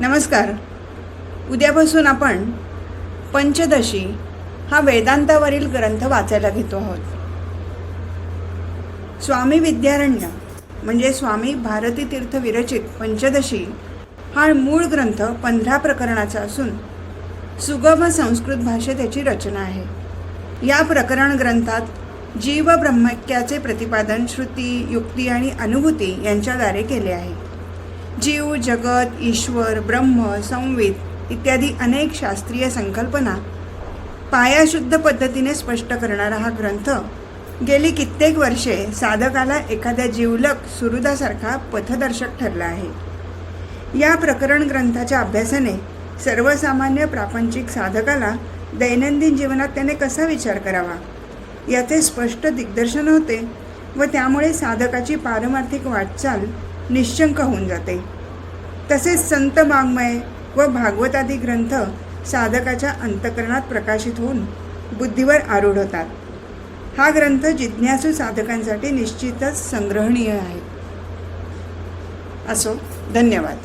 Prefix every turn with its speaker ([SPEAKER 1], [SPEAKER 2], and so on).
[SPEAKER 1] नमस्कार. उद्यापासून आपण पंचदशी हा वेदांतावरील ग्रंथ वाचायला घेतो आहोत. स्वामी विद्यारण्य म्हणजे स्वामी भारती तीर्थ विरचित पंचदशी हा मूळ ग्रंथ पंधरा प्रकरणाचा असून सुगम संस्कृत भाषेत याची रचना आहे. या प्रकरण ग्रंथात जीव ब्रह्मक्याचे प्रतिपादन श्रुती युक्ती आणि अनुभूती यांच्याद्वारे केले आहे. जीव जगत ईश्वर ब्रह्म संवित इत्यादी अनेक शास्त्रीय संकल्पना पायाशुद्ध पद्धतीने स्पष्ट करणारा हा ग्रंथ गेली कित्येक वर्षे साधकाला एखाद्या जीवलक सुहृदासारखा पथदर्शक ठरला आहे. या प्रकरण ग्रंथाच्या अभ्यासाने सर्वसामान्य प्रापंचिक साधकाला दैनंदिन जीवनात त्याने कसा विचार करावा? याचे स्पष्ट दिग्दर्शन होते व त्यामुळे साधकाची पारमार्थिक वाटचाल निश्चंक होऊन जाते. तसेच संत वाङ्मय व भागवतादी ग्रंथ साधकाच्या अंतकरणात प्रकाशित होऊन बुद्धीवर आरूढ होतात. हा ग्रंथ जिज्ञासू साधकांसाठी निश्चितच संग्रहणीय आहे. असो धन्यवाद.